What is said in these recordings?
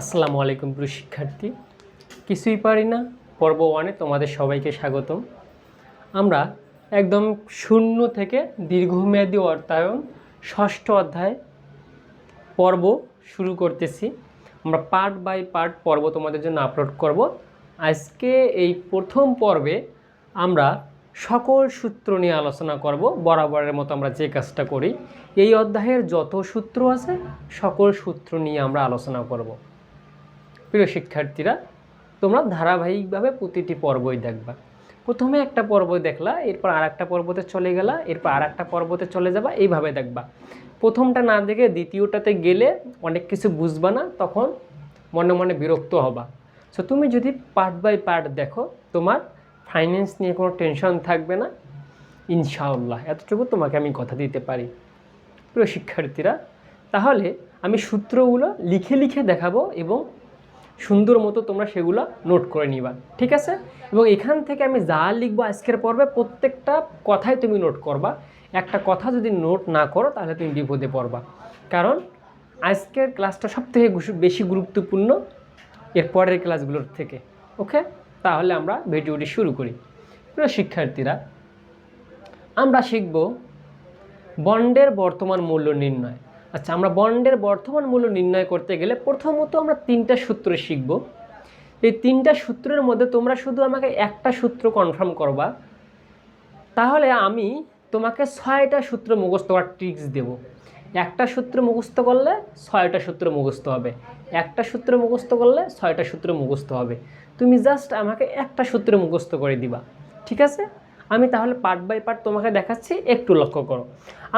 আসসালামু আলাইকুম প্রিয় শিক্ষার্থী। কিছুই পারি না, পর্ব ওয়ানে তোমাদের সবাইকে স্বাগতম। আমরা একদম শূন্য থেকে দীর্ঘমেয়াদী অর্থায়ন ষষ্ঠ অধ্যায় পর্ব শুরু করতেছি। আমরা পার্ট বাই পার্ট পর্ব তোমাদের জন্য আপলোড করব। আজকে এই প্রথম পর্বে আমরা সকল সূত্র নিয়ে আলোচনা করব, বরাবরের মতো আমরা যে কাজটা করি। এই অধ্যায়ের যত সূত্র আছে, সকল সূত্র নিয়ে আমরা আলোচনা করব। প্রিয় শিক্ষার্থীরা, তোমরা ধারাবাহিকভাবে প্রতিটি পর্বই দেখবা। প্রথমে একটা পর্ব দেখলা, এরপর আর একটা পর্বতে চলে গেলা, এরপর আর একটা পর্বতে চলে যাবা, এইভাবে দেখবা। প্রথমটা না দেখে দ্বিতীয়টাতে গেলে অনেক কিছু বুঝবা না, তখন মনে মনে বিরক্ত হবা। সো তুমি যদি পার্ট বাই পার্ট দেখো, তোমার ফাইন্যান্স নিয়ে কোনো টেনশন থাকবে না। ইনশাআল্লাহ, এতটুকু তোমাকে আমি কথা দিতে পারি। প্রিয় শিক্ষার্থীরা, তাহলে আমি সূত্রগুলো লিখে লিখে দেখাবো এবং সুন্দর মতো তোমরা সেগুলো নোট করে নিবা, ঠিক আছে? এবং এখান থেকে আমি যা লিখব আজকের পর্বে প্রত্যেকটা কথাই তুমি নোট করবা। একটা কথা যদি নোট না করো, তাহলে তুমি বিপদে পড়বা। কারণ আজকের ক্লাসটা সব থেকে বেশি গুরুত্বপূর্ণ এর পরের ক্লাসগুলোর থেকে ওকে তাহলে আমরা ভিডিওটি শুরু করি। প্রিয় শিক্ষার্থীরা, আমরা শিখব বন্ডের বর্তমান মূল্য নির্ণয়। আচ্ছা আমরা বন্ডের বর্তমান মূল্য নির্ণয় করতে গেলে প্রথমত আমরা তিনটা সূত্র শিখব। এই তিনটা সূত্রের মধ্যে তোমরা শুধু আমাকে একটা সূত্র কনফার্ম করবা। তাহলে আমি তোমাকে ছয়টা সূত্র মুখস্থ করার ট্রিক্স দেব। একটা সূত্র মুখস্থ করলে ছয়টা সূত্র মুখস্থ হবে। একটা সূত্র মুখস্থ করলে ছয়টা সূত্র মুখস্থ হবে। তুমি জাস্ট আমাকে একটা সূত্র মুখস্থ করে দিবা। ঠিক আছে? আমি তাহলে পার্ট বাই পার্ট তোমাকে দেখাচ্ছি, একটু লক্ষ্য করো।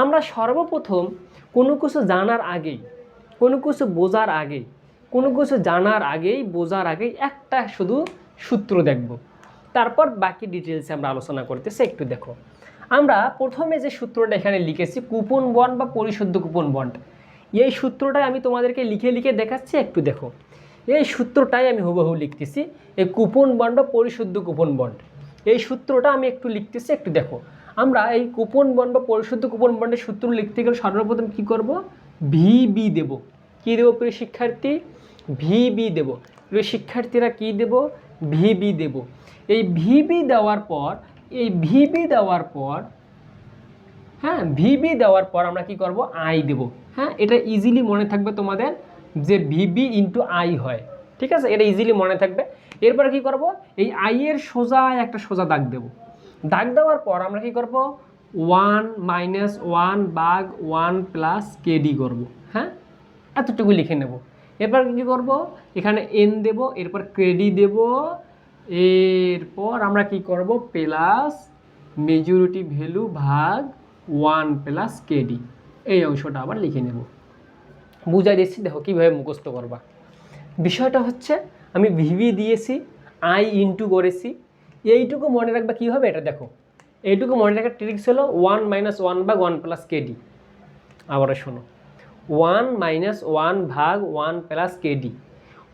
আমরা সর্বপ্রথম কোনো কিছু জানার আগেই, কোনো কিছু বোঝার আগেই, কোনো কিছু জানার আগেই, বোঝার আগেই একটা শুধু সূত্র দেখব। তারপর বাকি ডিটেলসে আমরা আলোচনা করতেছি, একটু দেখো। আমরা প্রথমে যে সূত্রটা এখানে লিখেছি কুপন বন্ড বা পরিশুদ্ধ কুপন বন্ড এই সূত্রটাই আমি তোমাদেরকে লিখে লিখে দেখাচ্ছি, একটু দেখো। এই সূত্রটাই আমি হুবহু লিখতেছি, এই কুপন বন্ড বা পরিশুদ্ধ কুপন বন্ড এই সূত্রটা আমি একটু লিখতেছি, একটু দেখো। আমরা এই কুপন বন্ড বা পরিশুদ্ধ কুপন বন্ডের সূত্র লিখতে গেলে সর্বপ্রথম কী করব? ভিবি দেব। কী দেবো প্রিয় শিক্ষার্থী? ভিবি দেব। প্রিয় শিক্ষার্থীরা কী দেব? ভিবি দেব। এই ভিবি দেওয়ার পর, এই ভিবি দেওয়ার পর হ্যাঁ ভিবি দেওয়ার পর আমরা কি করব? আই দেব। হ্যাঁ এটা ইজিলি মনে থাকবে তোমাদের যে ভিবি ইন্টু আই হয়। ঠিক আছে? এটা ইজিলি মনে থাকবে। এরপরে কি করব? এই আই এর সোজা একটা সোজা দাগ দেব। দাগ দেওয়ার পর আমরা কি করব? ওয়ান মাইনাস ওয়ান বাগ ওয়ান প্লাস কেডি করব। হ্যাঁ? এতটুকু লিখে নেব। এরপর কী করব? এখানে এন দেব, এরপর ক্রেডি দেব। এরপর আমরা কি করব? প্লাস মেজরিটি ভ্যালু ভাগ ওয়ান প্লাস কেডি এই অংশটা আবার লিখে নেব। বুঝাই দিচ্ছি, দেখো কীভাবে মুখস্থ করবা। বিষয়টা হচ্ছে, আমি ভিভি দিয়েছি আই ইন্টু করেছি এইটুকু মনে রাখবা কী হবে? এটা দেখো। এইটুকু মনে রাখার ট্রিক্স হলো ওয়ান মাইনাস ওয়ান ভাগ ওয়ান প্লাস কেডি আবারও শোনো। ওয়ান মাইনাস ওয়ান ভাগ one plus KD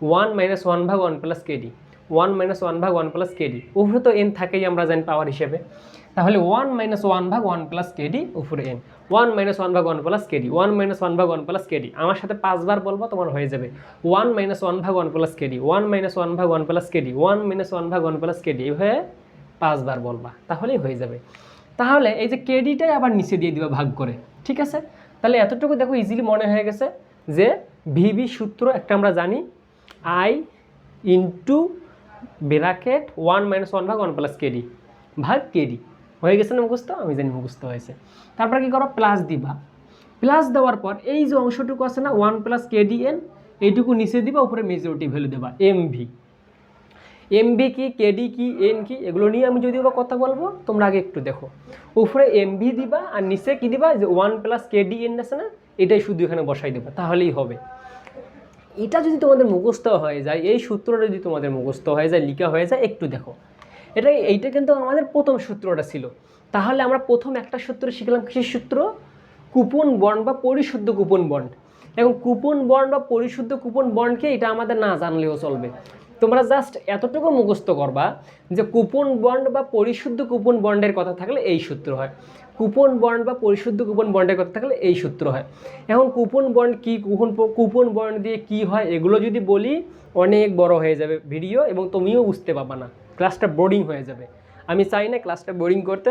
one minus one ভাগ one plus KD one minus one ভাগ ওয়ান প্লাস কেডি উপরে তো এন থাকেই আমরা জানি পাওয়ার হিসেবে। তাহলে ওয়ান মাইনাস ওয়ান ভাগ ওয়ান প্লাস কেডি উপরে এন ওয়ান মাইনাস ওয়ান ভাগ one plus KD one minus one ভাগ ওয়ান প্লাস কেডি আমার সাথে পাঁচবার বলব, তোমার হয়ে যাবে। ওয়ান মাইনাস ওয়ান ভাগ one plus KD one minus one ভাগ one plus KD one minus one ভাগ ওয়ান প্লাস কেডি এইভাবে পাঁচবার বলবা। তাহলেই হয়ে যাবে। তাহলে এই যে কেডিটাই আবার নিচে দিয়ে দিবা ভাগ করে। ঠিক আছে? তাহলে এতটুকু দেখো ইজিলি মনে হয়ে গেছে যে ভিবি সূত্র একটা আমরা জানি I into bracket one minus one ভাগ ওয়ান প্লাস কেডি ভাগ কেডি। হয়ে গেছে না মুখস্থ? আমি জানি মুখস্থ হয়েছে। তারপর কি করো? প্লাস দিবা। প্লাস দেওয়ার পর এই যে অংশটুকু আছে না, ওয়ান প্লাস কেডি এন, এইটুকু নিচে দিবা, উপরে মেজরিটি ভ্যালু দেবা এম ভি এমবি কি, কেডি কি, এন কি, এগুলো নিয়ে আমি যদিও বা কথা বলব, তোমরা আগে একটু দেখো। উপরে এমভি দিবা আর নিচে কি দিবা? যে ওয়ান প্লাস কেডি এন আছে না, এটাই শুধু এখানে বসাই দেবা, তাহলেই হবে। এটা যদি তোমাদের মুখস্থ হয়ে যায়, এই সূত্রটা যদি তোমাদের মুখস্থ হয়ে যায়, লিখা হয়ে যায়, একটু দেখো। এটা, এইটা কিন্তু আমাদের প্রথম সূত্রটা ছিল। তাহলে আমরা প্রথম একটা সূত্র শিখলাম কৃষি সূত্র? কুপন বন্ড বা পরিশুদ্ধ কুপন বন্ড। এবং কুপন বন্ড বা পরিশুদ্ধ কুপন বন্ডকে এটা আমাদের না জানলেও চলবে। তোমরা জাস্ট এতটুকু মুখস্থ করবা যে কুপন বন্ড বা পরিশুদ্ধ কুপন বন্ডের কথা থাকলে এই সূত্র হয়। কুপন বন্ড বা পরিশুদ্ধ কুপন বন্ডের কথা থাকলে এই সূত্র হয়। এখন কুপন বন্ড কি, কুপন কুপন বন্ড দিয়ে কি হয়, এগুলো যদি বলি, অনেক বড় হয়ে যাবে ভিডিও এবং তুমিও বুঝতে পারবা না। ক্লাসটা বোরিং হয়ে যাবে। আমি চাই না ক্লাসটা বোরিং করতে।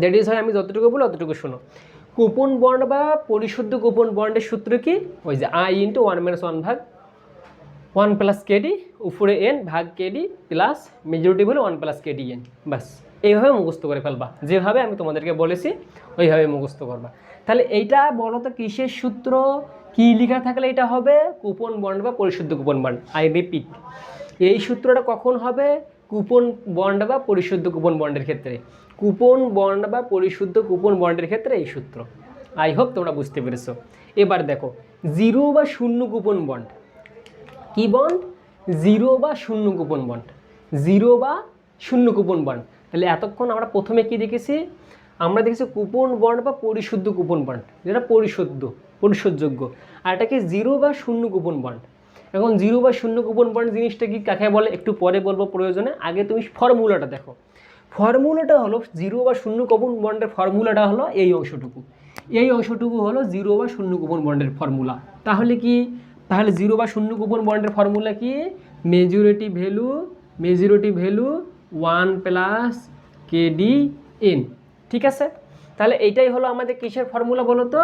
দ্যাট ইজ হয় আমি যতটুকু বলি, অতটুকু শোনো। কুপন বন্ড বা পরিশুদ্ধ কুপন বন্ডের সূত্র কি? ওই যে I into one minus one ভাগ ওয়ান প্লাস কেডি উপরে এন ভাগ কেডি প্লাস মেজরিটি হলো ওয়ান প্লাস কেডি এন বাস এইভাবে মুখস্থ করে ফেলবা। যেভাবে আমি তোমাদেরকে বলেছি, ওইভাবে মুখস্থ করবা। তাহলে এইটা বলো তো, কিসের সূত্র? কি লেখা থাকলে এটা হবে? কুপন বন্ড বা পরিশুদ্ধ কুপন বন্ড। আই রিপিট এই সূত্রটা কখন হবে? কুপন বন্ড বা পরিশুদ্ধ কুপন বন্ডের ক্ষেত্রে। কুপন বন্ড বা পরিশুদ্ধ কুপন বন্ডের ক্ষেত্রে এই সূত্র। আই হোপ তোমরা বুঝতে পেরেছ। এবার দেখো, জিরো বা শূন্য কুপন বন্ড। কি বন্ড? জিরো বা শূন্য কুপন বন্ড। জিরো বা শূন্য কুপন বন্ড। তাহলে এতক্ষণ আমরা প্রথমে কি দেখেছি? আমরা দেখেছি কুপন বন্ড বা পরিশুদ্ধ কুপন বন্ড। যেটা পরিশুদ্ধ, পরিশোধযোগ্য। আর এটাকে জিরো বা শূন্য কুপন বন্ড? এখন জিরো বা শূন্য কুপন বন্ড জিনিসটা কি কাকে বলে? একটু পরে বলব প্রয়োজনে। আগে তুমি ফর্মুলাটা দেখো। ফর্মুলাটা হলো জিরো বা শূন্য কুপন বন্ডের ফর্মুলাটা হলো এই অংশটুকু। এই অংশটুকু হলো জিরো বা শূন্য কুপন বন্ডের ফর্মুলা। তাহলে কি? তাহলে জিরো বা শূন্য কুপন বন্ডের ফর্মুলা কি? Majority value majority value one plus KD N ঠিক আছে? তাহলে এইটাই হলো আমাদের কিসের ফর্মুলা বলো তো?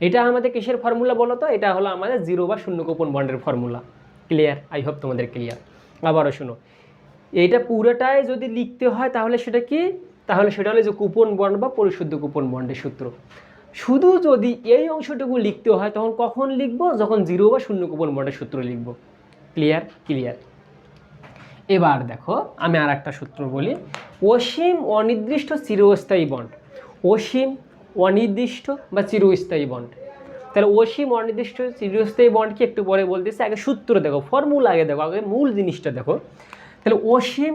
এটা আমাদের কিসের ফর্মুলা বলো তো? এটা হলো আমাদের জিরো বা শূন্য কুপন বন্ডের ফর্মুলা। ক্লিয়ার আই হোপ তোমাদের ক্লিয়ার আবারও শোনো। এইটা পুরোটাই যদি লিখতে হয় তাহলে সেটা কি? তাহলে সেটা হলো যে কুপন বন্ড বা পরিশুদ্ধ কুপন বন্ডের সূত্র। শুধু যদি এই অংশটুকু লিখতে হয় তখন কখন লিখব? যখন জিরো বা শূন্য কুপন বন্ডের সূত্র লিখব। ক্লিয়ার ক্লিয়ার এবার দেখো আমি আর একটা সূত্র বলি। অসীম অনির্দিষ্ট চিরস্থায়ী বন্ড অসীম অনির্দিষ্ট বা চিরস্থায়ী বন্ড তাহলে অসীম অনির্দিষ্ট চিরস্থায়ী বন্ড কি একটু পরে বলতেছে? আগে সূত্র দেখো ফর্মুলা আগে দেখো, আগে মূল জিনিসটা দেখো। তাহলে অসীম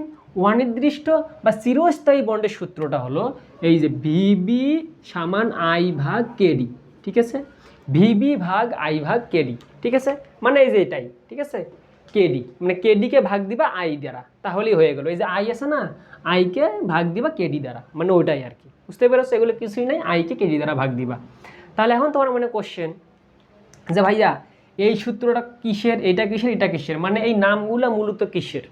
অনির্দিষ্ট বা চিরস্থায়ী বন্ডের সূত্রটা হলো এই যে ভিবি সমান আই ভাগ কেডি ঠিক আছে? ভিবি ভাগ আই ভাগ কেডি ঠিক আছে? মানে এই যে এটাই, ঠিক আছে? কেডি মানে কেডিকে ভাগ দিবা আই দ্বারা। তাহলেই হয়ে গেল। এই যে আই আছে না, আইকে ভাগ দিবা কেডি দ্বারা মানে ওইটাই আর কি। বুঝতে পেরেছ? এগুলো কিছুই নাই, আইকে কেডি দ্বারা ভাগ দিবা। তাহলে এখন তোমার মানে কোশ্চেন যে ভাইয়া, এই সূত্রটা কিসের, এটা কিসের এটা কিসের? মানে এই নামগুলো মূলত কিসের?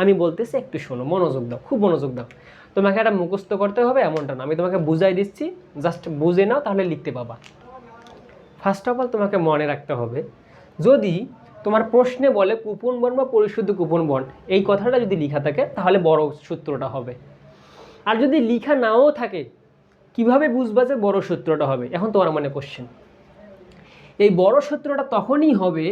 আমি বলতেছি একটু শোনো, মনোযোগ দাও, খুব মনোযোগ দাও। তোমাকে একটা মুখস্থ করতে হবে এমনটা না। আমি তোমাকে বুঝাই দিচ্ছি জাস্ট বুঝে নাও, তাহলে লিখতে পাবা। ফার্স্ট অফ অল তোমাকে মনে রাখতে হবে, যদি তোমার প্রশ্নে বলে কুপন বন বা পরিশুদ্ধ কুপন বন, এই কথাটা যদি লেখা থাকে, তাহলে বড় সূত্রটা হবে। আর যদি লেখা নাও থাকে, কীভাবে বুঝবা যে বড় সূত্রটা হবে? এখন তোমার মনে কোশ্চেন এই বড় সূত্রটা তখনই হবে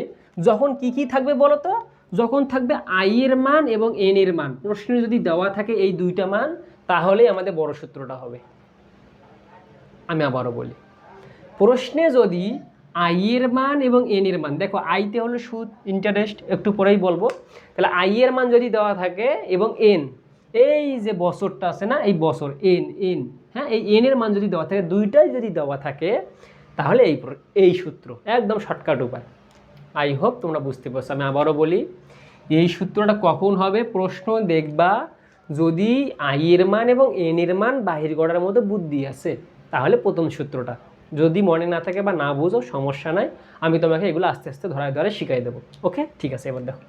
যখন কি কি থাকবে বলো তো যখন থাকবে আই এর মান এবং এন এর মান। প্রশ্নে যদি দেওয়া থাকে এই দুইটা মান, তাহলেই আমাদের বড় সূত্রটা হবে। আমি আবারও বলি, প্রশ্নে যদি আই এর মান এবং এন এর মান। দেখো, আইতে হলো সুদ ইন্টারেস্ট একটু পরেই বলব। তাহলে আই এর মান যদি দেওয়া থাকে এবং এন, এই যে বছরটা আছে না, এই বছর, এন এন হ্যাঁ এই এন এর মান যদি দেওয়া থাকে, দুইটাই যদি দেওয়া থাকে, তাহলে এই এই সূত্র, একদম শর্টকাট উপায়। আই হোপ তোমরা বুঝতে পারছ। আমি আবারও বলি, এই সূত্রটা কখন হবে? প্রশ্ন দেখবা, যদি আই এর মান এবং এন এর মান বাহির করার মতো বুদ্ধি আছে, তাহলে প্রথম সূত্রটা। যদি মনে না থাকে বা না বুঝো, সমস্যা নাই। আমি তোমাকে এগুলো আস্তে আস্তে ধরায় ধরে শিখাই দেবো। ওকে? ঠিক আছে, এবার দেখো।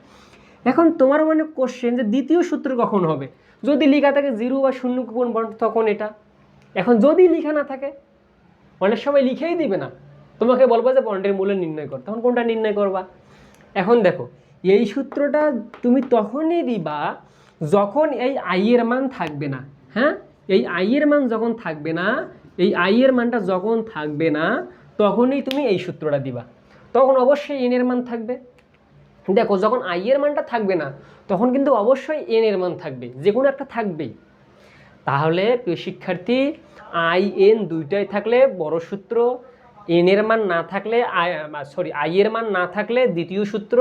এখন তোমার মানে কোশ্চেন যে দ্বিতীয় সূত্র কখন হবে? যদি লেখা থাকে জিরো বা শূন্য বন্ড তখন এটা। এখন যদি লেখা না থাকে, অনেক সময় লিখেই দিবে না। তোমাকে বলব যে বন্ডের মূল্য নির্ণয় কর, তখন কোনটা নির্ণয় করবা? এখন দেখো, এই সূত্রটা তুমি তখনই দিবা যখন এই আইয়ের মান থাকবে না। হ্যাঁ? এই আইয়ের মান যখন থাকবে না এই আই এর মানটা যখন থাকবে না, তখনই তুমি এই সূত্রটা দিবা। তখন অবশ্যই এন এর মান থাকবে। দেখো, যখন আই এর মানটা থাকবে না, তখন কিন্তু অবশ্যই এন এর মান থাকবে যে কোনো একটা থাকবেই। তাহলে, প্রিয় শিক্ষার্থী, আই, এন দুইটাই থাকলে বড় সূত্র, এন এর মান না থাকলে আই সরি আই এর মান না থাকলে দ্বিতীয় সূত্র।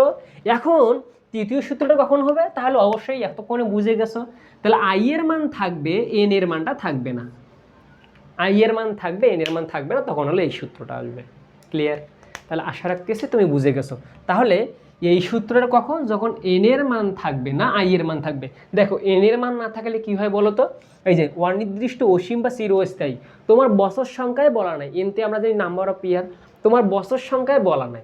এখন, তৃতীয় সূত্রটা কখন হবে? তাহলে অবশ্যই এতক্ষণে বুঝে গেছো। তাহলে আই এর মান থাকবে, এন এর মানটা থাকবে না। আই এর মান থাকবে, এন এর মান থাকবে না, তখন হলে এই সূত্রটা আসবে। ক্লিয়ার তাহলে আশা রাখতেছি তুমি বুঝে গেছো। তাহলে এই সূত্রটা কখন? যখন এন এর মান থাকবে না, আই এর মান থাকবে। দেখো, এন এর মান না থাকলে কি হয় বলো তো? এই যে অনির্দিষ্ট অসীম বা চিরস্থায়ী। তোমার বছর সংখ্যায় বলা নাই। এনতে আমরা যে নাম্বার অফ ইয়ার তোমার বছর সংখ্যায় বলা নাই।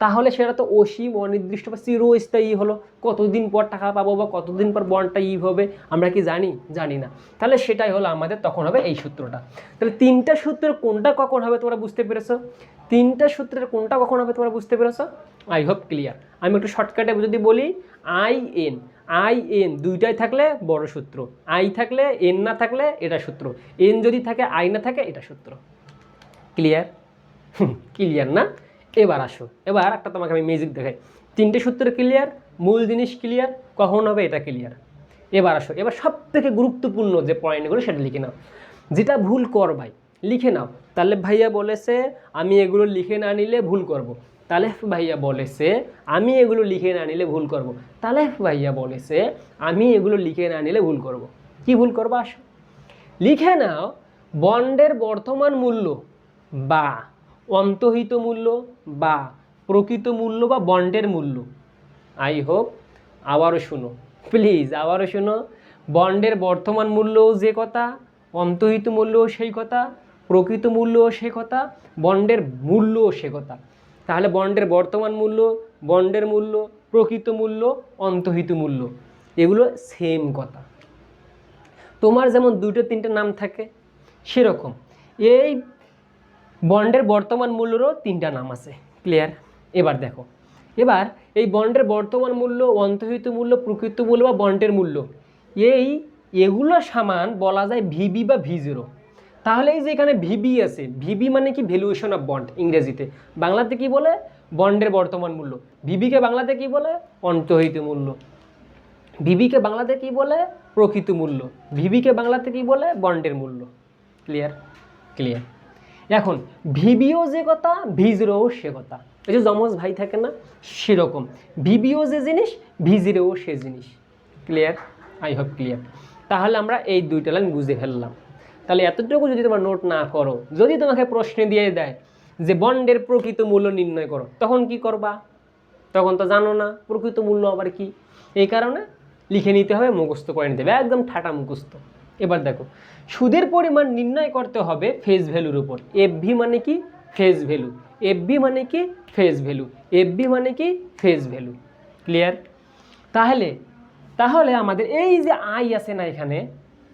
তাহলে সেটা তো অসীম, অনির্দিষ্ট বা চিরস্থায়ী হলো। কতদিন পর টাকা পাবো বা কতদিন পর বন্ডটা ই হবে, আমরা কি জানি? জানি না। তাহলে সেটাই হলো আমাদের, তখন হবে এই সূত্রটা। তাহলে তিনটা সূত্রের কোনটা কখন হবে তোমরা বুঝতে পেরেছ? তিনটা সূত্রের কোনটা কখন হবে তোমরা বুঝতে পেরেছ? আই হোপ ক্লিয়ার আমি একটু শর্টকাটে যদি বলি আই এন আই এন দুইটাই থাকলে বড় সূত্র। আই থাকলে এন না থাকলে এটা সূত্র। এন যদি থাকে আই না থাকে, এটা সূত্র। ক্লিয়ার ক্লিয়ার না? এবার আসো। এবার একটা তোমাকে আমি মিউজিক দেখাই। তিনটে সূত্র ক্লিয়ার মূল জিনিস ক্লিয়ার কখন হবে এটা ক্লিয়ার এবার আসো। এবার সব থেকে গুরুত্বপূর্ণ যে পয়েন্টগুলো সেটা লিখে নাও। যেটা ভুল কর ভাই, লিখে নাও। তাহলে ভাইয়া বলেছে, আমি এগুলো লিখে না নিলে ভুল করব। তালেফ ভাইয়া বলেছে, আমি এগুলো লিখে না নিলে ভুল করব। তালেফ ভাইয়া বলেছে, আমি এগুলো লিখে না নিলে ভুল করব। কি ভুল করব আসো। লিখে নাও, বন্ডের বর্তমান মূল্য বা অন্তহিত মূল্য বা প্রকৃত মূল্য বা বন্ডের মূল্য। আই হোপ আবারও শুনো। প্লিজ আবারও শুনো। বন্ডের বর্তমান মূল্যও যে কথা, অন্তহিত মূল্যও সেই কথা, প্রকৃত মূল্যও সে কথা, বন্ডের মূল্যও সে কথা। তাহলে বন্ডের বর্তমান মূল্য, বন্ডের মূল্য, প্রকৃত মূল্য, অন্তহিত মূল্য, এগুলো সেম কথা। তোমার যেমন দুটো তিনটে নাম থাকে, সেরকম। এই বন্ডের বর্তমান মূল্যেরও তিনটা নাম আছে ক্লিয়ার এবার দেখো, এবার এই বন্ডের বর্তমান মূল্য, অন্তর্হিত মূল্য, প্রকৃত মূল্য বা বন্ডের মূল্য, এই এগুলো সমান বলা যায় ভিবি বা ভি জিরো তাহলে এই যে এখানে ভিবি আছে ভিবি মানে কি ভ্যালুয়েশন অফ বন্ড ইংরেজিতে। বাংলাতে কি বলে? বন্ডের বর্তমান মূল্য। ভিবিকে বাংলাতে কি বলে? অন্তর্হিত মূল্য। ভিবিকে বাংলাতে কি বলে? প্রকৃত মূল্য। ভিবিকে বাংলাতে কি বলে? বন্ডের মূল্য। ক্লিয়ার ক্লিয়ার এখন ভিবিও যে কথা, ভিজিরোও সে কথা। এই যে যমজ ভাই থাকে না, সেরকম। ভিবিও যে জিনিস, ভিজিরোও সে জিনিস। ক্লিয়ার আই হোপ ক্লিয়ার তাহলে আমরা এই দুইটা লাইন বুঝে ফেললাম। তাহলে এতটুকু যদি তোমার নোট না করো, যদি তোমাকে প্রশ্নে দিয়ে দেয় যে বন্ডের প্রকৃত মূল্য নির্ণয় করো, তখন কি করবা? তখন তো জানো না, প্রকৃত মূল্য আবার কি? এই কারণে লিখে নিতে হবে মুখস্থ করে নিতে হবে। একদম ঠাটা মুখস্থ। এবার দেখো, সুদের পরিমাণ নির্ণয় করতে হবে ফেস ভ্যালুর উপর। এফভি মানে কি? ফেস ভ্যালু এফবি মানে কি? ফেস ভ্যালু এফবি মানে কি? ফেস ভ্যালু ক্লিয়ার তাহলে তাহলে আমাদের এই যে আই আছে না এখানে,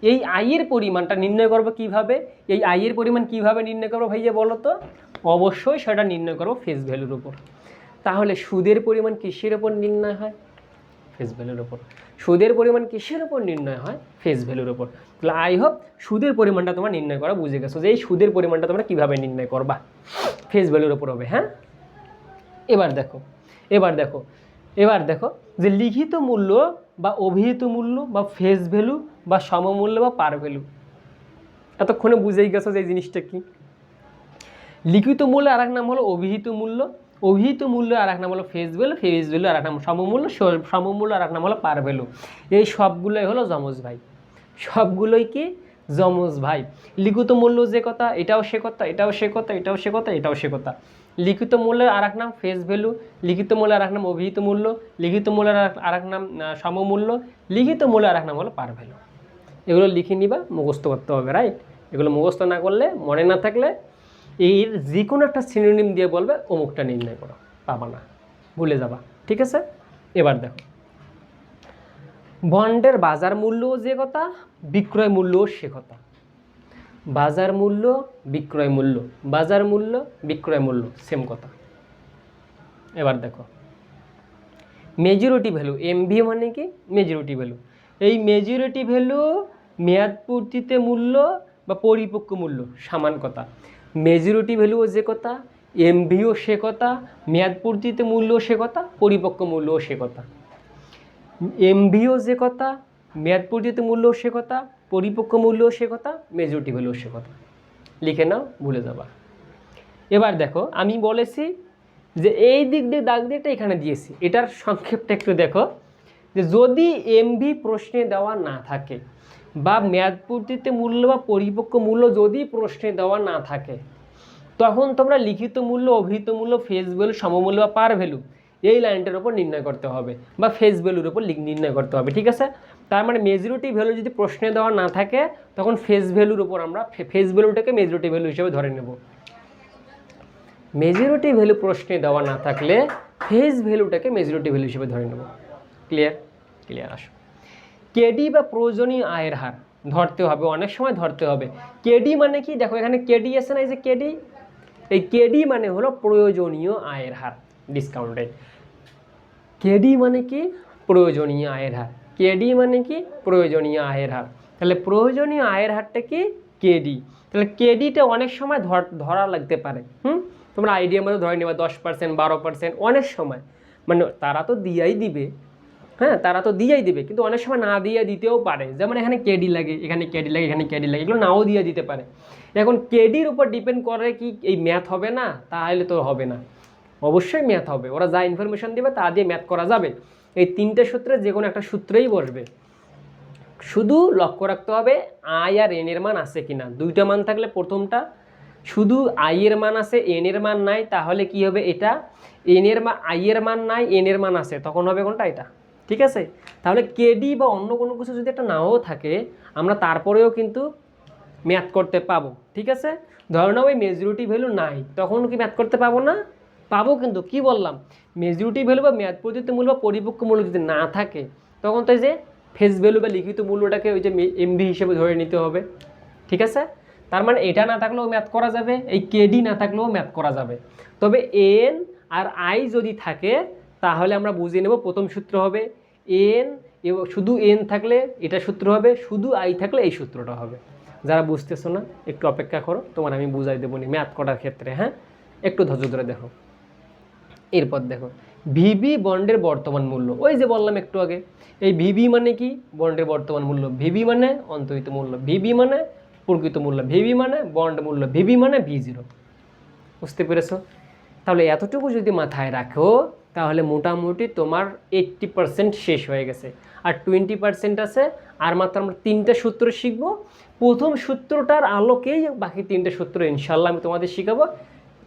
এই আইয়ের পরিমাণটা নির্ণয় করব কীভাবে? এই আইয়ের পরিমাণ কীভাবে নির্ণয় করব ভাইয়া বলো তো? অবশ্যই সেটা নির্ণয় করব ফেস ভ্যালুর উপর। তাহলে সুদের পরিমাণ কিসের উপর নির্ণয় হয়? ফেস ভ্যালুর উপর। সুদের পরিমাণ কিসের উপর নির্ণয় হয়? ফেস ভ্যালুর উপর। তাহলে আই হোপ সুদের পরিমাণটা তোমরা নির্ণয় করা বুঝে গেছো যে এই সুদের পরিমাণটা তোমরা কীভাবে নির্ণয় করবা? ফেস ভ্যালুর উপর হবে হ্যাঁ? এবার দেখো এবার দেখো এবার দেখো যে লিখিত মূল্য বা অভিহিত মূল্য বা ফেস ভ্যালু বা সমমূল্য বা পার ভ্যালু এতক্ষণে বুঝেই গেছো যে এই জিনিসটা কি? লিখিত মূল্য আর এক নাম হলো অভিহিত মূল্য। অভিহিত মূল্য আর এক নাম হলো ফেস ভ্যালু ফেস ভ্যালু আর এক নাম সমমূল্য সমমূল্য আর এক নাম হলো পার ভ্যালু এই সবগুলোই হলো যমজ ভাই। সবগুলোই কি? যমজ ভাই। লিখিত মূল্য যে কথা, এটাও সে কথা, এটাও সে কথা, এটাও সে কথা, এটাও সে কথা। লিখিত মূল্যের আর এক নাম ফেস ভ্যালু লিখিত মূল্যের আর এক নাম অভিহিত মূল্য, লিখিত মূল্যের আর এক নাম সমমূল্য, লিখিত মূল্য আর এক নাম হলো পার ভ্যালু এগুলো লিখে নিবা, মুখস্থ করতে হবে রাইট এগুলো মুখস্থ না করলে, মনে না থাকলে এর যে কোনো একটা সিনোনিম দিয়ে বলবে, অমুকটা নির্ণয় করো, পাবা না, ভুলে যাবা, ঠিক আছে? এবার দেখো। বন্ডের বাজার মূল্যও যে কথা, বিক্রয় মূল্যও সে কথা। বাজার মূল্য, বিক্রয় মূল্য, বাজার মূল্য, বিক্রয় মূল্য সেম কথা। এবার দেখো। মেজরিটি ভ্যালু এমভি মানে কি? মেজরিটি ভ্যালু এই মেজরিটি ভ্যালু মেয়াদ পূর্তিতে মূল্য বা পরিপক্ক মূল্য, সমান কথা। মেজরিটি ভ্যালুও যে কথা এমভিও সে কথা, মেয়াদ পূর্তিতে মূল্যও সে কথা, পরিপক্ক মূল্যও সে কথা। এমভিও যে কথা, মেয়াদ পূর্তিতে মূল্যও সে কথা, পরিপক্ক মূল্যও সে কথা মেজরিটি ভ্যালুও সে কথা। লিখে নাও, ভুলে যাবা। এবার দেখো, আমি বলেছি যে এই দিক দিয়ে, দাগ দিকটা এখানে দিয়েছি। এটার সংক্ষেপটা একটু দেখো, যে যদি এমভি প্রশ্নে দেওয়া না থাকে বা মেয়াদপূর্তিতে মূল্য বা পরিপক্ক মূল্য যদি প্রশ্নে দেওয়া না থাকে, তখন তোমরা লিখিত মূল্য, অভিহিত মূল্য ফেস ভ্যালু সমমূল্য বা পার ভ্যালু এই লাইনটার উপর নির্ণয় করতে হবে বা ফেস ভ্যালুর উপর নির্ণয় করতে হবে, ঠিক আছে? তার মানে মেজরিটি ভ্যালু যদি প্রশ্নে দেওয়া না থাকে, তখন ফেস ভ্যালুর উপর আমরা ফেস ভ্যালুটাকে মেজরিটি ভ্যালু হিসেবে ধরে নেব। মেজরিটি ভ্যালু প্রশ্নে দেওয়া না থাকলে ফেস ভ্যালুটাকে মেজরিটি ভ্যালু হিসেবে ধরে নেব। ক্লিয়ার ক্লিয়ার আসো। কেডি বা প্রয়োজনীয় আয়ের হার ধরতে হবে, অনেক সময় ধরতে হবে। কেডি মানে কি? দেখো, এখানে কেডি আছে না, এই যে কেডি? এই কেডি মানে হলো প্রয়োজনীয় আয়ের হার ডিসকাউন্টেড কেডি মানে কি? প্রয়োজনীয় আয়ের হার। কেডি মানে কি? প্রয়োজনীয় আয়ের হার। তাহলে প্রয়োজনীয় আয়ের হারটা কি? কেডি। তাহলে কেডিটা অনেক সময় ধর, ধরা লাগতে পারে, হুম? তোমরা আইডিয়ার মধ্যে ধরে নেবা, দশ পার্সেন্ট বারো পার্সেন্ট অনেক সময়। মানে তারা তো দিয়াই দিবে। হ্যাঁ তারা তো দিয়েই দিবে। কিন্তু অনেক সময় না দিয়ে দিতেও পারে। যেমন এখানে কেডি লাগে, এখানে কেডি লাগে, এখানে কেডি লাগে, এগুলো নাও দিয়ে দিতে পারে। এখন কেডির উপর ডিপেন্ড করে কি এই ম্যাথ হবে না, তাহলে তো হবে না। অবশ্যই ম্যাথ হবে। ওরা যা ইনফরমেশন দেবে, তা দিয়ে ম্যাথ করা যাবে। এই তিনটে সূত্রে যে কোনো একটা সূত্রেই বসবে। শুধু লক্ষ্য রাখতে হবে, আই আর এন এর মান আছে কিনা। দুইটা মান থাকলে প্রথমটা। শুধু আই এর মান আছে এন এর মান নাই, তাহলে কি হবে এটা? এন এর মান আই এর মান নাই এন এর মান আছে। তখন হবে কোনটা? এটা। ঠিক আছে? তাহলে কেডি বা অন্য কোনো কিছু যদি একটা নাও থাকে, আমরা তারপরেও কিন্তু ম্যাথ করতে পাবো, ঠিক আছে? ধরে নাও ওই মেজরিটি ভ্যালু নাই, তখন কি ম্যাথ করতে পাবো না? পাবো কিন্তু, কি বললাম? মেজরিটি ভ্যালু বা ম্যাথ পরিচিত মূল্য বা পরিপক্ক মূল্য যদি না থাকে, তখন তো যে ফেস ভ্যালু বা লিখিত মূল্যটাকে ওই যে এমভি হিসেবে ধরে নিতে হবে, ঠিক আছে? তার মানে এটা না থাকলেও ম্যাথ করা যাবে, এই কেডি না থাকলেও ম্যাথ করা যাবে। তবে এন আর আই যদি থাকে তাহলে আমরা বুঝিয়ে নেব প্রথম সূত্র হবে এন এবং শুধু এন থাকলে এটা সূত্র হবে, শুধু আই থাকলে এই সূত্রটা হবে। যারা বুঝতেছো না, একটু অপেক্ষা করো, তোমার আমি বুঝাই দেবো নি ম্যাথ করার ক্ষেত্রে হ্যাঁ? একটু ধৈর্য ধরে দেখো। এরপর দেখো ভিবি বন্ডের বর্তমান মূল্য, ওই যে বললাম একটু আগে, এই ভিবি মানে কি? বন্ডের বর্তমান মূল্য ভিবি মানে অন্তরিত মূল্য ভিবি মানে প্রকৃত মূল্য ভিবি মানে বন্ড মূল্য ভিবি মানে ভি জিরো বুঝতে পেরেছ? তাহলে এতটুকু যদি মাথায় রাখো তাহলে মোটামুটি তোমার এইট্টি পার্সেন্ট শেষ হয়ে গেছে। আর টোয়েন্টি পার্সেন্ট আছে, আর মাত্র আমরা তিনটে সূত্র শিখব। প্রথম সূত্রটার আলোকেই বাকি তিনটে সূত্র ইনশাল্লাহ আমি তোমাদের শিখাবো।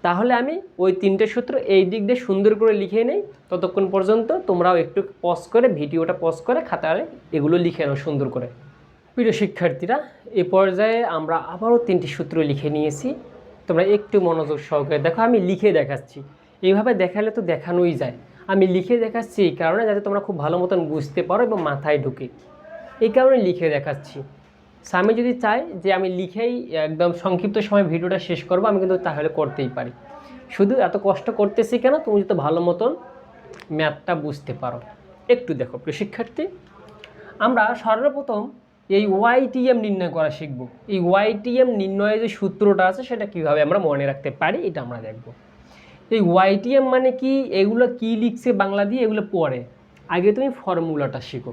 তাহলে আমি ওই তিনটে সূত্র এই দিক দিয়ে সুন্দর করে লিখে নেই। ততক্ষণ পর্যন্ত তোমরাও একটু পজ করে, ভিডিওটা পজ করে, খাতায় এগুলো লিখে নাও সুন্দর করে। প্রিয় শিক্ষার্থীরা, এ পর্যায়ে আমরা আবারও তিনটি সূত্র লিখে নিয়েছি। তোমরা একটু মনোযোগ সহকারে দেখো, আমি লিখে দেখাচ্ছি। এইভাবে দেখালে তো দেখানোই যায়। আমি লিখে দেখাচ্ছি এই কারণে যাতে তোমরা খুব ভালো মতন বুঝতে পারো এবং মাথায় ঢুকে। এই কারণে লিখে দেখাচ্ছি। আমি যদি চাই যে আমি লিখেই একদম সংক্ষিপ্ত সময় ভিডিওটা শেষ করব, আমি কিন্তু তাহলে করতেই পারি। শুধু এত কষ্ট করতেছি কেন? তুমি যদি ভালো মতন ম্যাথটা বুঝতে পারো। একটু দেখো প্রিয় শিক্ষার্থী, আমরা সর্বপ্রথম এই ওয়াইটিএম নির্ণয় করা শিখব। এই ওয়াইটিএম নির্ণয়ের যে সূত্রটা আছে, সেটা কীভাবে আমরা মনে রাখতে পারি, এটা আমরা দেখব। এই ওয়াইটিএম মানে কি? এগুলো কি লিখছে বাংলা দিয়ে? এগুলো পড়ে আগে তুমি ফর্মুলাটা শিখো।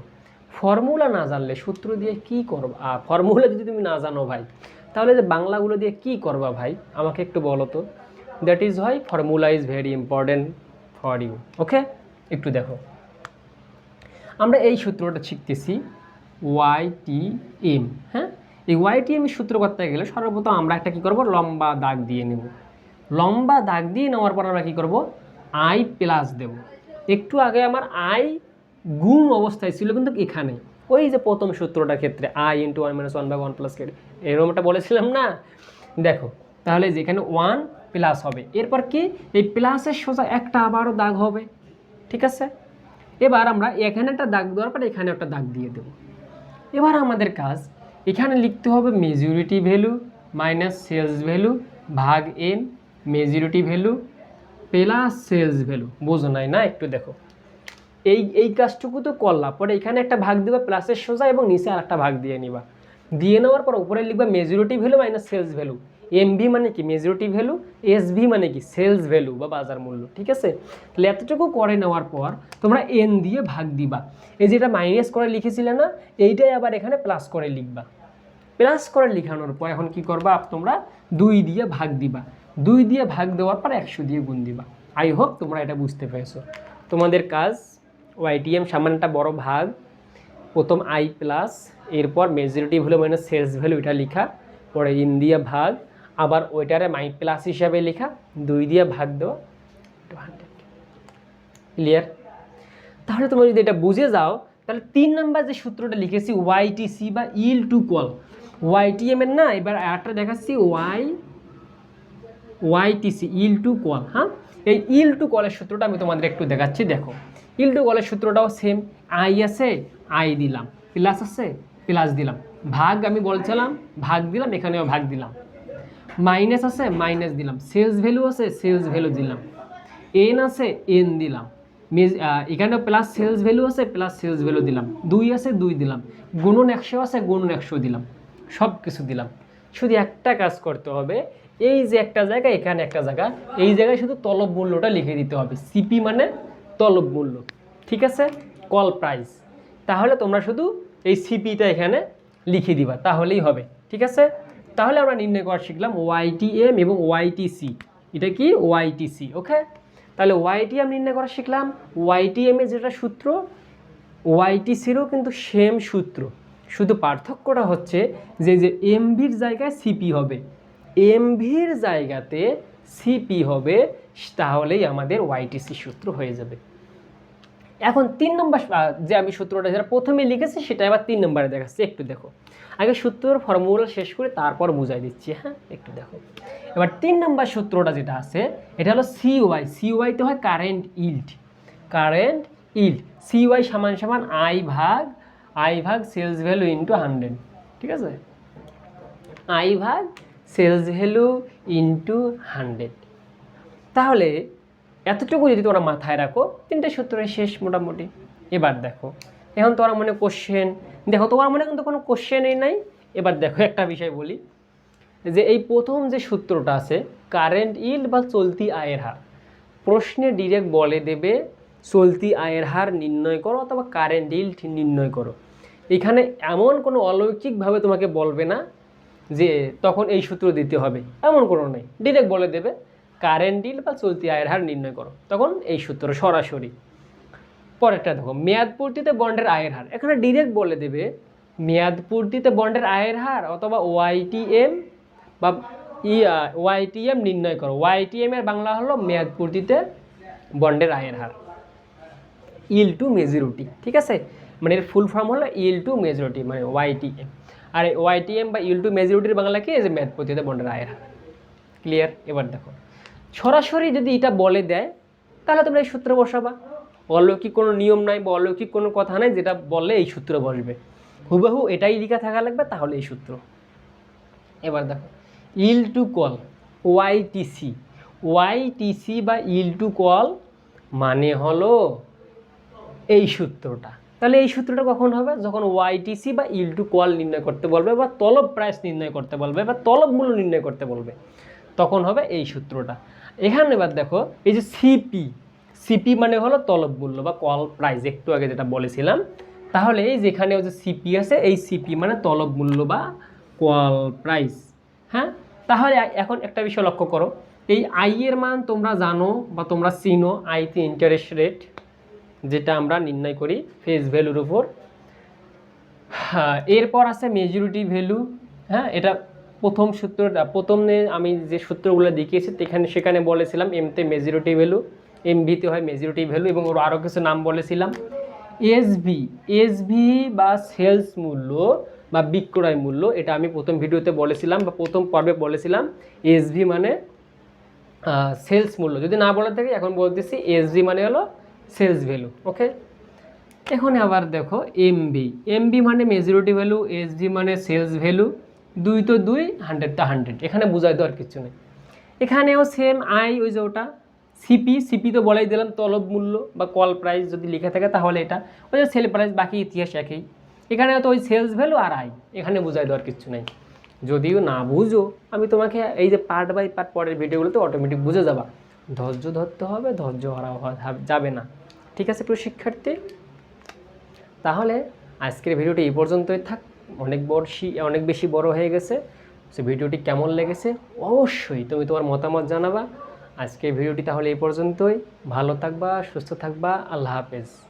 ফর্মুলা না জানলে সূত্র দিয়ে কি করবা? ফর্মুলা যদি তুমি না জানো ভাই, তাহলে যে বাংলাগুলো দিয়ে কি করবা ভাই? আমাকে একটু বলো তো। দ্যাট ইজ হয় formula is very important for you okay একটু দেখো। আমরা এই সূত্রটা শিখতেছি ওয়াই টি এম হ্যাঁ? এই ওয়াই টি এম সূত্র করতে গেলে সর্বপ্রথম আমরা একটা কী করব? লম্বা দাগ দিয়ে নেব। লম্বা দাগ দিয়ে নেওয়ার পর আমরা কী করব? আই প্লাস দেব। একটু আগে আমার আই গুণ অবস্থায় ছিল কিন্তু এখানে। ওই যে প্রথম সূত্রটার ক্ষেত্রে I into one minus one by one plus কেটে এরকমটা বলেছিলাম না? দেখো, তাহলে যেখানে ওয়ান প্লাস হবে, এরপর কি? এই প্লাসের সোজা একটা আবারও দাগ হবে, ঠিক আছে? এবার আমরা এখানে একটা দাগ দেওয়ার পর এখানে একটা দাগ দিয়ে দেব। এবার আমাদের কাজ, এখানে লিখতে হবে majority value minus sales value ভাগ N majority value plus sales value. বোঝো নাই না? একটু দেখো। এই এই কাজটুকু তো করলা, পরে এখানে একটা ভাগ দিবা, প্লাসের সোজা এবং নিচে আর একটা ভাগ দিয়ে নিবা। দিয়ে নেওয়ার পর উপরে লিখবা majority value minus sales value. MV মানে কি? Majority value. এসভি মানে কি? সেলস ভ্যালু বা বাজার মূল্য, ঠিক আছে? তাহলে এতটুকু করে নেওয়ার পর তোমরা এন দিয়ে ভাগ দিবা। এই যেটা মাইনাস করে লিখেছিলে না, এইটাই আবার এখানে প্লাস করে লিখবা। প্লাস করে লিখানোর পর এখন কি করবা? তোমরা দুই দিয়ে ভাগ দিবা। দুই দিয়ে ভাগ দেওয়ার পর একশো দিয়ে গুণ দিবা। আই হোপ তোমরা এটা বুঝতে পেরেছ। তোমাদের কাজ ওয়াইটিএম সামান্য একটা বড় ভাগ, প্রথম আই প্লাস এরপর majority value minus sales value এটা লেখা, পরে ইন দিয়ে ভাগ, আবার ওইটারে মাই প্লাস হিসাবে লেখা, দুই দিয়ে ভাগ দেওয়া টু হান্ড্রেড ক্লিয়ার তাহলে তোমরা যদি এটা বুঝে যাও, তাহলে তিন নাম্বার যে সূত্রটা লিখেছি ওয়াইটিসি বা ইল টু কল ওয়াইটিএম এর না, এবার আরেকটা দেখাচ্ছি Y YTC yield to call হ্যাঁ? এই ইল টু কলের সূত্রটা আমি তোমাদের একটু দেখাচ্ছি, দেখো। ইল টু কলের সূত্রটাও সেম আই আছে আই দিলাম প্লাস আছে প্লাস দিলাম। ভাগ আমি বলছিলাম, ভাগ দিলাম, এখানেও ভাগ দিলাম। মাইনাস আছে মাইনাস দিলাম। সেলস ভ্যালু আছে সেলস ভ্যালু দিলাম। এন আছে এন দিলাম। মেজ এখানে প্লাস সেলস ভ্যালু আছে প্লাস সেলস ভ্যালু দিলাম। দুই আছে, দুই দিলাম। গুণন একশো আছে, গুণন একশো দিলাম। সব কিছু দিলাম। শুধু একটা কাজ করতে হবে এই যে একটা জায়গা, এখানে একটা জায়গা, এই জায়গায় শুধু তলব মূল্যটা লিখে দিতে হবে। সিপি মানে তলব মূল্য, ঠিক আছে? কল প্রাইস তাহলে তোমরা শুধু এই সিপিটা এখানে লিখে দিবা, তাহলেই হবে, ঠিক আছে? তাহলে আমরা নির্ণয় করা শিখলাম ওয়াইটিএম এবং ওয়াইটিসি এটা কি? ওয়াইটিসি ওকে? তাহলে ওয়াইটিএম নির্ণয় করা শিখলাম। ওয়াইটিএম যেটা সূত্র ওয়াইটিসিরও কিন্তু সেম সূত্র। শুধু পার্থক্যটা হচ্ছে যে যে এমবির জায়গায় সিপি হবে। এমভির জায়গাতে সিপি হবে, তাহলেই আমাদের ওয়াইটিসি সূত্র হয়ে যাবে। এখন তিন নম্বর যে আমি সূত্রটা যেটা প্রথমে লিখেছি, সেটা এবার তিন নম্বরে দেখাচ্ছি। একটু দেখো। আগে সূত্রের ফর্মুলা শেষ করে তারপর বুঝাই দিচ্ছি হ্যাঁ? একটু দেখো। এবার তিন নম্বর সূত্রটা যেটা আছে, এটা হলো সিওয়াই সিওয়াইতে হয় current yield current yield CY সমান সমান আই ভাগ আই ভাগ সেলস ভ্যালু ইন্টু হান্ড্রেড ঠিক আছে? আই ভাগ সেলস ভ্যালু ইন্টু হান্ড্রেড। তাহলে এতটুকু যদি তোমরা মাথায় রাখো, তিনটে সূত্রের শেষ মোটামুটি। এবার দেখো, এখন তোমার মনে কোশ্চেন দেখো তোমার মনে কিন্তু কোনো কোশ্চেনই নাই। এবার দেখো একটা বিষয় বলি, যে এই প্রথম যে সূত্রটা আছে কারেন্ট ইল্ড বা চলতি আয়ের হার, প্রশ্নে ডিরেক্ট বলে দেবে, চলতি আয়ের হার নির্ণয় করো অথবা কারেন্ট ইল্ড নির্ণয় করো। এখানে এমন কোনো অলৌকিকভাবে তোমাকে বলবে না যে তখন এই সূত্র দিতে হবে। এমন কোনো নেই। ডিরেক্ট বলে দেবে কারেন্ট ডিল বা চলতি আয়ের হার নির্ণয় করো। তখন এই সূত্র সরাসরি। পরেরটা দেখো, মেয়াদ পূর্তিতে বন্ডের আয়ের হার। এখানে ডিরেক্ট বলে দেবে, মেয়াদ পূর্তিতে বন্ডের আয়ের হার অথবা ওয়াইটিএম বা ই ওয়াইটিএম নির্ণয় করো। ওয়াইটিএম এর বাংলা হলো মেয়াদ পূর্তিতে বন্ডের আয়ের হার। ইল টু মেজরিটি ঠিক আছে? মানে এর ফুল ফর্ম হলো ইল টু মেজরিটি মানে ওয়াইটিএম আর ওয়াইটিএম বা ইল টু মেজরিটির বাংলা কি? যে ম্যাথ পূর্তিতে বন্ডের আয়ের। হার ক্লিয়ার এবার দেখো। সরাসরি যদি এটা বলে দেয়, তাহলে তোমরা এই সূত্র বসাবা। অলৌকিক কোনো নিয়ম নাই বা অলৌকিক কোনো কথা নাই, যেটা বললে এই সূত্র বসবে। হুবহু এটাই লেখা থাকা লাগবে, তাহলে এই সূত্র। এবার দেখো ইল টু কল ওয়াইটিসি ওয়াইটিসি বা ইল টু কল মানে হলো এই সূত্রটা। তাহলে এই সূত্রটা কখন হবে? যখন ওয়াইটিসি বা ইল টু কল নির্ণয় করতে বলবে বা তলব প্রাইস নির্ণয় করতে বলবে বা তলব মূল্য নির্ণয় করতে বলবে, তখন হবে এই সূত্রটা। এখানে এবার দেখো, এই যে সিপি সিপি মানে হলো তলব মূল্য বা কল প্রাইস একটু আগে যেটা বলেছিলাম। তাহলে এই যেখানে যে সিপি আছে, এই সিপি মানে তলব মূল্য বা কল প্রাইস হ্যাঁ? তাহলে এখন একটা বিষয় লক্ষ্য করো। এই আই এর মান তোমরা জানো বা তোমরা চিনো আইতে ইন্টারেস্ট রেট যেটা আমরা নির্ণয় করি ফেস ভ্যালুর উপর। হ্যাঁ এরপর আছে মেজরিটি ভ্যালু হ্যাঁ এটা প্রথম সূত্রটা, প্রথমে আমি যে সূত্রগুলো দেখিয়েছি সেখানে সেখানে বলেছিলাম এমতে মেজরিটি ভ্যালু এম ভিতে হয় মেজরিটি ভ্যালু এবং ওর আরও কিছু নাম বলেছিলাম। এসভি এসভি বা সেলস মূল্য বা বিক্রয় মূল্য, এটা আমি প্রথম ভিডিওতে বলেছিলাম বা প্রথম পর্বে বলেছিলাম। এসভি মানে সেলস মূল্য। যদি না বলে থাকি, এখন বলতেছি এসভি মানে হলো সেলস ভ্যালু ওকে এখন আবার দেখো এমবি এমবি মানে মেজরিটি ভ্যালু এসভি মানে সেলস ভ্যালু দুই তো দুই হান্ড্রেড তো হান্ড্রেড এখানে বোঝাই দেওয়ার কিছু নেই। এখানেও সেম আই ওই যে ওটা সিপি সিপি তো বলাই দিলাম তলব মূল্য বা কল প্রাইস যদি লিখে থাকে তাহলে এটা, ওই যে সেল প্রাইস বাকি ইতিহাস একই। এখানে তো ওই সেলস ভ্যালু আর আই এখানে বোঝাই দেওয়ার কিছু নেই। যদিও না বুঝো, আমি তোমাকে এই যে পার্ট বাই পার্ট পরের ভিডিওগুলোতে অটোমেটিক বুঝে যাবা। ধৈর্য ধরতে হবে, ধৈর্য হারা যাবে না। ঠিক আছে প্রিয় শিক্ষার্থী? তাহলে আজকের ভিডিওটি এই পর্যন্তই থাক। অনেক বড়শি, অনেক বেশি বড় হয়ে গেছে। সে ভিডিওটি কেমন লেগেছে? অবশ্যই তুমি তোমার মতামত জানাবা। আজকের ভিডিওটি তাহলে এই পর্যন্তই। ভালো থাকবা, সুস্থ থাকবা। আল্লাহ হাফেজ।